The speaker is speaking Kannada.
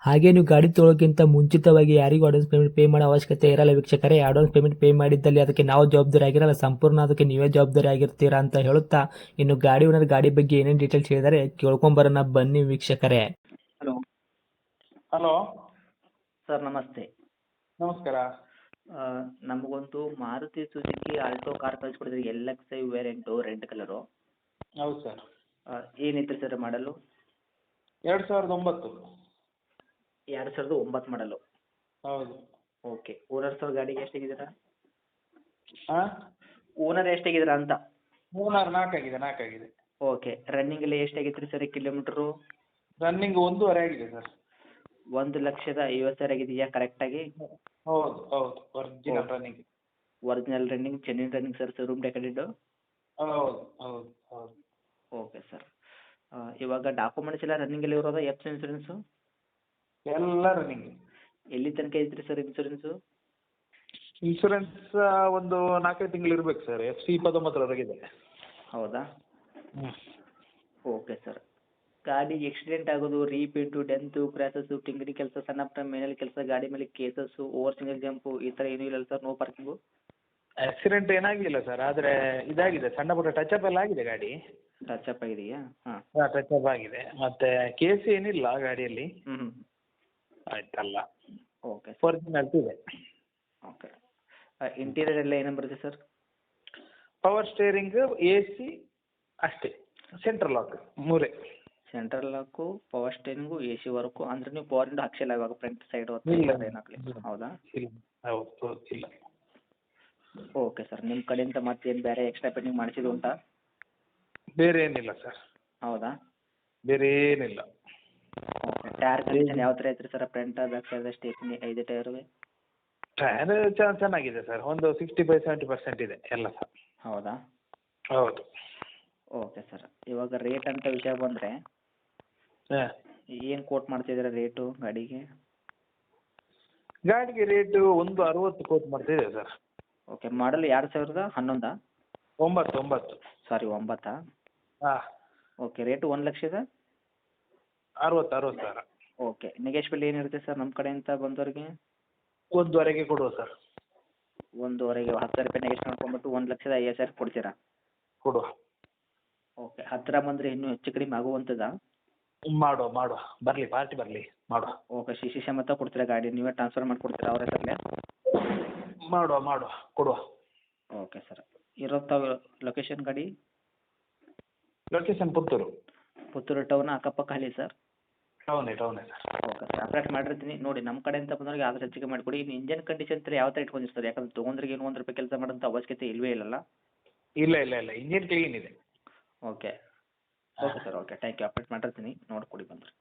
ಹಾಗೆ ನೀವು ಗಾಡಿ ತೊಳೋಕ್ಕಿಂತ ಮುಂಚಿತವಾಗಿ ಯಾರಿಗೂ ಅಡ್ವಾನ್ಸ್ ಪೇಮೆಂಟ್ ಪೇ ಮಾಡೋ ಅವಶ್ಯಕತೆ ಇರಲ್ಲ ವೀಕ್ಷಕರೇ. ಅಡ್ವಾನ್ಸ್ ಪೇಮೆಂಟ್ ಪೇ ಮಾಡಿದ್ದಲ್ಲಿ ಅದಕ್ಕೆ ನಾವು ಜವಾಬ್ದಾರಿ ಆಗಿರಲ್ಲ. ಸಂಪೂರ್ಣ ಅದಕ್ಕೆ ನೀವೇ ಜವಾಬ್ದಾರಿ ಆಗಿರ್ತೀರಾ ಅಂತ ಹೇಳುತ್ತಾ ಇನ್ನು ಗಾಡಿ ಓನರ್ ಗಾಡಿ ಬಗ್ಗೆ ಏನೇನು ಡೀಟೇಲ್ಸ್ ಹೇಳಿದರೆ ಕೇಳ್ಕೊಂಬರೋಣ ಬನ್ನಿ ವೀಕ್ಷಕರೇ. ಹಲೋ ಹಲೋ ಸರ್ ನಮಸ್ತೆ. ನಮಸ್ಕಾರ. ಆ, ನಮಗೊಂದು Maruti Suzuki Alto car ಕಳಿಸ್ಕೊಡಿದ್ರಿ. L X I variant red colour. ಹೌದು ಸರ್. ಏನಿತ್ತು ಸರ್ ಮಾಡಲು? ಎರಡು ಸಾವಿರದ ಒಂಬತ್ತು. ಎರಡು ಸಾವಿರದ ಒಂಬತ್ತು ಮಾಡಲು ಹೌದು. ಓಕೆ ಓನರ್ ಸರ್ ಗಾಡಿಗೆ ಎಷ್ಟಾಗಿದ್ದೀರಾ ಹಾಂ ಓನರ್ ಎಷ್ಟಾಗಿದ್ದೀರಾ ಅಂತ. ಮೂನಾರು ನಾಲ್ಕಾಗಿದೆ ನಾಲ್ಕಾಗಿದೆ ಓಕೆ ರನ್ನಿಂಗ್ ಎಲ್ಲ ಎಷ್ಟಾಗೈತೆ ರೀ ಸರ್ ಕಿಲೋಮೀಟ್ರು ರನ್ನಿಂಗ್ ಒಂದೂವರೆ ಆಗಿದೆ ಸರ್. ಒಂದು ಲಕ್ಷದ ಐವತ್ತು ಸಾವಿರ ಆಗಿದೆಯಾ ಕರೆಕ್ಟಾಗಿ ಹೌದು ಹೌದು. ಒರಿಜಿನಲ್. ರನ್ನಿಂಗ್ ಒರಿಜಿನಲ್ ರನ್ನಿಂಗ್ ಚೆನ್ನಿನ ರನ್ನಿಂಗ್ ಸರ್ ರೂಮ್ ಡೆಕೋರೇಟ್ ಹೌದು ಹೌದು ಹೌದು. Okay sir. ಇವಾಗ ಡಾಕ್ಯುಮೆಂಟ್ಸ್ ಎಲ್ಲ ರನ್ನಿಂಗ್ ಅಲ್ಲಿ ಇರೋದ ಎಫ್ ಇನ್ಸೂರೆನ್ಸು ಎಲ್ಲ ರನ್ನಿಂಗ್ ಎಲ್ಲಿ ತನಕ ಐತ್ರಿ ಸರ್ ಇನ್ಸೂರೆನ್ಸು ಇನ್ಶೂರೆನ್ಸ್ ಒಂದು ನಾಲ್ಕೈದು ತಿಂಗಳು ಇರ್ಬೇಕು ಸರ್ ಎಫ್ ಸಿ ಇಪ್ಪತ್ತೊಂಬತ್ತರವರೆಗಿದೆ ಹೌದಾ? ಹ್ಞೂ ಓಕೆ ಸರ್ ಗಾಡಿ ಆಕ್ಸಿಡೆಂಟ್ ಆಗೋದು ರೀಪೇಂಟು ಡೆಂತು ಕ್ರ್ಯಾಸಸ್ಸು ಟಿಂಗಡಿ ಕೆಲಸ ಸಣ್ಣ ಪುಟ್ಟ ಮೇನಲ್ಲಿ ಕೆಲಸ ಗಾಡಿ ಮೇಲೆ ಕೇಸಸ್ಸು ಓವರ್ ಸಿಂಗಲ್ ಜಂಪು ಈ ಥರ ಏನೂ ಇಲ್ಲ ಸರ್ ನೋ ಪಾರ್ಕಿಂಗು ಆಕ್ಸಿಡೆಂಟ್ ಏನಾಗಿಲ್ಲ ಸರ್ ಆದರೆ ಇದಾಗಿದೆ ಸಣ್ಣ ಪುಟ್ಟ ಟಚ್ ಅಪ್ ಎಲ್ಲ ಆಗಿದೆ ಗಾಡಿ. ಟಚ್ ಅಪ್ ಆಗಿದೆಯಾ? ಹಾಂ. ಹಾಂ ಟಚ್ ಅಪ್ ಆಗಿದೆ. ಮತ್ತೆ ಕೇಸ್ ಏನಿಲ್ಲ ಗಾಡಿಯಲ್ಲಿ. ಹ್ಞೂ ಆಯ್ತಲ್ಲ. ಓಕೆ ಫೋರ್ ಒರಿಜಿನಲ್ ಇದೆ. ಓಕೆ ಇಂಟೀರಿಯರ್ ಎಲ್ಲ ಏನೇನು ಬರುತ್ತೆ sir power steering A C ಅಷ್ಟೇ. ಸೆಂಟ್ರಲ್ ಲಾಕ್ ಮೂರೇ. Central lock power steering A C work ಅಂದರೆ ನೀವು ಪವರ್ ವಿಂಡೋ ಹಾಕ್ಸಿಲ್ಲ ಇವಾಗ ಫ್ರಂಟ್ ಸೈಡ್ ಇಲ್ಲ. ಏನಾಗಲಿ. ಹೌದಾ? ಇಲ್ಲ ಹೌದು ಹೌದು ಇಲ್ಲ. ಓಕೆ ಸರ್ ನಿಮ್ಮ ಕಡೆಯಿಂದ ಮತ್ತೇನು ಬೇರೆ ಎಕ್ಸ್ಟ್ರಾ ಪೇಂಟಿಂಗ್ ಮಾಡಿಸಿದ್ದು ಉಂಟಾ? ಬೇರೆ ಏನಿಲ್ಲ ಸರ್ ಹೌದಾ? ಬೇರೆ ಏನಿಲ್ಲ. ಟೈರ್ ಕಂಡೀಷನ್ ಯಾವ ಥರ ಐತ್ರಿ sir front back side stepney ಐದು ಟೈರುವೆ ಟೈರ್ ಚೆನ್ನಾಗಿದೆ ಸರ್ ಒಂದು ಸಿಕ್ಸ್ಟಿ ಫೈವ್ ಸೆವೆಂಟಿ ಪರ್ಸೆಂಟ್ ಇದೆ ಎಲ್ಲ ಸರ್ ಹೌದಾ? ಹೌದು. ಓಕೆ ಸರ್ ಇವಾಗ ರೇಟ್ ಅಂತ ವಿಷಯ ಬಂದರೆ ಹಾಂ. ಏನು ಕೋಟ್ ಮಾಡ್ತಿದ್ದೀರಾ ರೇಟು ಗಾಡಿಗೆ? ಗಾಡಿಗೆ ರೇಟು ಒಂದು ಅರವತ್ತು ಕೋಟ್ ಮಾಡ್ತಿದೆ ಸರ್ ಓಕೆ ಮಾಡಲ್ ಎರಡು ಸಾವಿರದ? ಹನ್ನೊಂದಾ? ಒಂಬತ್ತು ಒಂಬತ್ತು. ಸಾರಿ ಒಂಬತ್ತಾ? ಹಾಂ. ಓಕೆ ರೇಟು ಒಂದು ಲಕ್ಷದ? ಅರವತ್ತು ಅರವತ್ತು ಸಾವಿರ. ಓಕೆ ನೆಗೆಶ್ಬಲ್ ಏನಿರುತ್ತೆ ಸರ್ ನಮ್ಮ ಕಡೆಯಿಂದ ಬಂದವರಿಗೆ? ಒಂದುವರೆಗೆ ಕೊಡುವ ಸರ್. ಒಂದುವರೆಗೆ ಹತ್ತು ಸಾವಿರ ರೂಪಾಯಿ ನೆಗೆಶ್ಟ್ ಮಾಡ್ಕೊಂಬಿಟ್ಟು ಒಂದು ಲಕ್ಷದ ಐವತ್ತು ಸಾವಿರ ಕೊಡ್ತೀರಾ? ಕೊಡುವ. ಓಕೆ ಹತ್ತಿರ ಬಂದರೆ ಇನ್ನೂ ಹೆಚ್ಚು ಕಡಿಮೆ ಆಗುವಂಥದ್ದ ಮಾಡುವ ಮಾಡುವ. ಬರಲಿ ಪಾರ್ಟಿ ಬರಲಿ ಮಾಡುವ. ಓಕೆ ಸಿ ಸಿ ಸಮೇತ ಕೊಡ್ತೀರಾ ಗಾಡಿ? ನೀವೇ ಟ್ರಾನ್ಸ್ಫರ್ ಮಾಡಿಕೊಡ್ತೀರಾ ಅವ್ರ ಹೆಸರಲ್ಲೇ ಮಾಡುವ ಮಾಡುವ ಕೊಡುವ. ಓಕೆ ಸರ್ ಇರೋ ತಾವು ಲೊಕೇಶನ್ ಗಾಡಿ? ಲೊಕೇಶನ್ ಪುತ್ತೂರು. ಪುತ್ತೂರು ಟೌನ್ ಅಕ್ಕಪಕ್ಕ ಹಳ್ಳಿ ಸರ್. ಟೌನೇ ಟೌನೇ ಸರ್. Okay sir. ಅಪ್ಡೇಟ್ ಮಾಡಿರ್ತೀನಿ. ನೋಡಿ ನಮ್ಮ ಕಡೆಯಿಂದ ಬಂದವ್ರಿಗೆ ಆದಷ್ಟು ಹೆಚ್ಚಿಗೆ ಮಾಡಿಕೊಡಿ. ಇನ್ನು ಇಂಜನ್ ಕಂಡೀಷನ್ ತರ ಯಾವ ಥರ ಇಟ್ಕೊಂಡಿರ್ತಾರೆ? ಯಾಕಂದ್ರೆ ತೊಗೊಂಡ್ರಿಗೆ ಏನು ಒಂದು ರೂಪಾಯಿ ಕೆಲಸ ಮಾಡೋಂಥ ಅವಶ್ಯಕತೆ ಇಲ್ಲವೇ ಇಲ್ಲಲ್ಲ? ಇಲ್ಲ ಇಲ್ಲ ಇಲ್ಲ. ಇಂಜಿನ್ ಕ್ಲೀನ್ ಇದೆ okay. Okay sir. Okay. Thank you update ಮಾಡಿರ್ತೀನಿ. ನೋಡಿಕೊಡಿ ಬಂದರೆ.